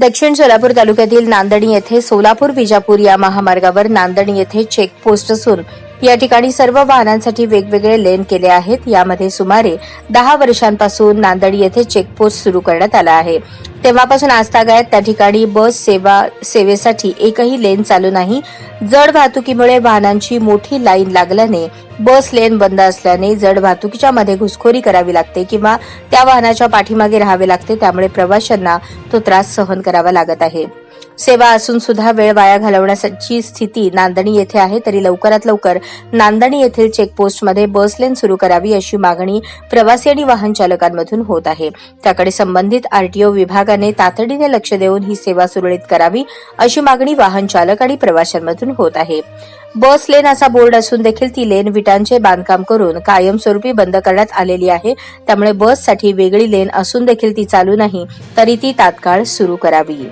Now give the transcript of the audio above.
दक्षिण सोलापूर तालुक्यातील नांदणी येथे सोलापूर विजापूर या महामार्गावर नांदणी येथे चेकपोस्ट असून या ठिकाणी सर्व वाहनांसाठी वेगवेगळे लेन केले आहेत. यामध्ये सुमारे दहा वर्षांपासून नांदेड येथे चेकपोस्ट सुरू करण्यात आला आहे. तेव्हापासून आजतागायत त्या ठिकाणी बस सेवा सेवेसाठी एकही लेन चालू नाही. जड वाहतुकीमुळे वाहनांची मोठी लाईन लागल्याने बस लेन बंद असल्याने जड वाहतुकीच्या मध्ये घुसखोरी करावी लागते किंवा त्या वाहनाच्या पाठीमागे राहावे लागते. त्यामुळे प्रवाशांना तो त्रास सहन करावा लागत आहे. सेवा असून सुद्धा वेळ वाया घालवण्याची स्थिती नांदणी येथे आहे तरी लवकरात लवकर नांदणी येथील चेकपोस्टमध्ये बस लेन सुरू करावी अशी मागणी प्रवासी आणि वाहन चालकांमधून होत आहे. त्याकडे संबंधित आरटीओ विभागाने तातडीने लक्ष देऊन ही सेवा सुरळीत करावी अशी मागणी वाहन चालक आणि प्रवाशांमधून होत आहे. बस लेन असा बोर्ड असून देखील ती लेन विटांचे बांधकाम करून कायमस्वरूपी बंद करण्यात आलेली आहे. त्यामुळे बससाठी वेगळी लेन असून देखील ती चालू नाही तरी ती तात्काळ सुरू करावी.